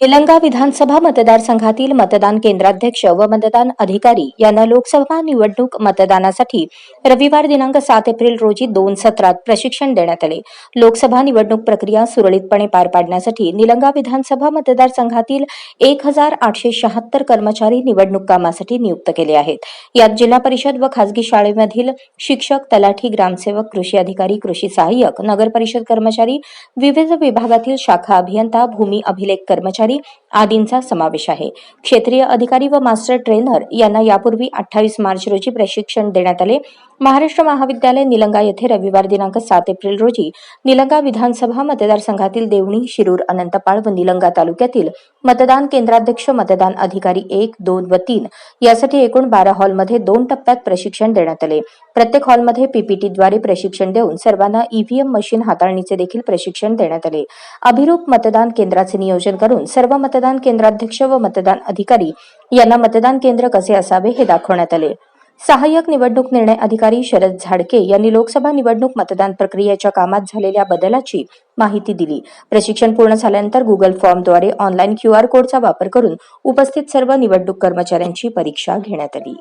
निलंगा विधानसभा मतदारसंघातील मतदान केंद्राध्यक्ष व मतदान अधिकारी यांना लोकसभा निवडणूक मतदानासाठी रविवार दिनांक सात एप्रिल रोजी दोन सत्रात प्रशिक्षण देण्यात आले. लोकसभा निवडणूक प्रक्रिया सुरळीतपणे पार पाडण्यासाठी निलंगा विधानसभा मतदारसंघातील एक हजार आठशे शहात्तर कर्मचारी निवडणूक कामासाठी नियुक्त केले आहेत. यात जिल्हा परिषद व खासगी शाळेमधील शिक्षक तलाठी ग्रामसेवक कृषी अधिकारी कृषी सहाय्यक नगर परिषद कर्मचारी विविध विभागातील शाखा अभियंता भूमी अभिलेख कर्मचारी आदींचा समावेश आहे. क्षेत्रीय अधिकारी व मास्टर ट्रेनर यांना यापूर्वी अठ्ठावीस मार्च रोजी प्रशिक्षण देण्यात आले. महाराष्ट्र महाविद्यालय निलंगा येथे रविवार दिनांक सात एप्रिल रोजी निलंगा विधानसभा मतदारसंघातील देवणी शिरूर अनंतपाळ व निलंगा तालुक्यातील मतदान केंद्राध्यक्ष मतदान अधिकारी एक दोन व तीन. यासाठी एकूण बारा हॉलमध्ये दोन टप्प्यात प्रशिक्षण देण्यात आले. प्रत्येक हॉलमध्ये पीपीटीद्वारे प्रशिक्षण देऊन सर्वांना ईव्हीएम मशीन हाताळणीचे देखील प्रशिक्षण देण्यात आले. अभिरूप मतदान केंद्राचे नियोजन करून सर्व मतदान केंद्राध्यक्ष व मतदान अधिकारी यांना मतदान केंद्र कसे असावे हे दाखवण्यात आले. सहाय्यक निवडणूक निर्णय अधिकारी शरद झाडके यांनी लोकसभा निवडणूक मतदान प्रक्रियेच्या कामात झालेल्या बदलाची माहिती दिली. प्रशिक्षण पूर्ण झाल्यानंतर गुगल फॉर्मद्वारे ऑनलाईन क्यू आर कोडचा वापर करून उपस्थित सर्व निवडणूक कर्मचाऱ्यांची परीक्षा घेण्यात आली.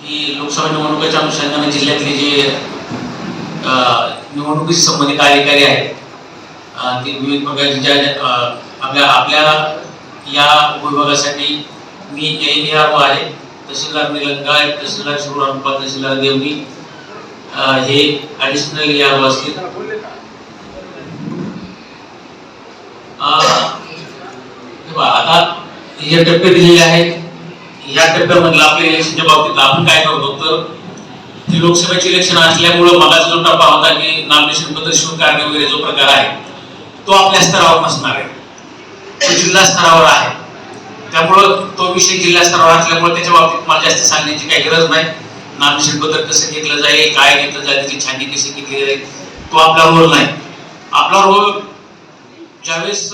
की लोकसभा निवडणुकीच्या अनुषंगाने जिल्ह्यातले जे निवडणुकीशी संबंधित कार्यकारी आहेत ते विविध प्रकारचे ज्या आपल्या आपल्या या उपविभागासाठी मी एन आर ओ आहे. तहसीलदार निलंगा तहसीलदार शिवरामपा तहसीलदार देवनी हे ॲडिशनल या असतील. आता हे टप्पे दिलेले आहेत या टप्प्यामधलं आपल्या इलेक्शनच्या बाबतीत आपण काय करतो? तर ती लोकसभेचे इलेक्शन असल्यामुळं मला जो टप्पा होता की नॉमिनेशन पत्र शिवून काढणे वगैरे जो प्रकार आहे तो आपल्या स्तरावर नसणार आहे. तो जिल्हा स्तरावर आहे. त्यामुळं तो विषय जिल्हा स्तरावर असल्यामुळे त्याच्या बाबतीत मला जास्त सांगण्याची काही गरज नाही. नॉमिनेशन कसं घेतलं जाईल काय घेतलं जाईल त्याची छाननी कशी घेतली जाईल तो आपला रोल नाही. आपला रोल ज्यावेळेस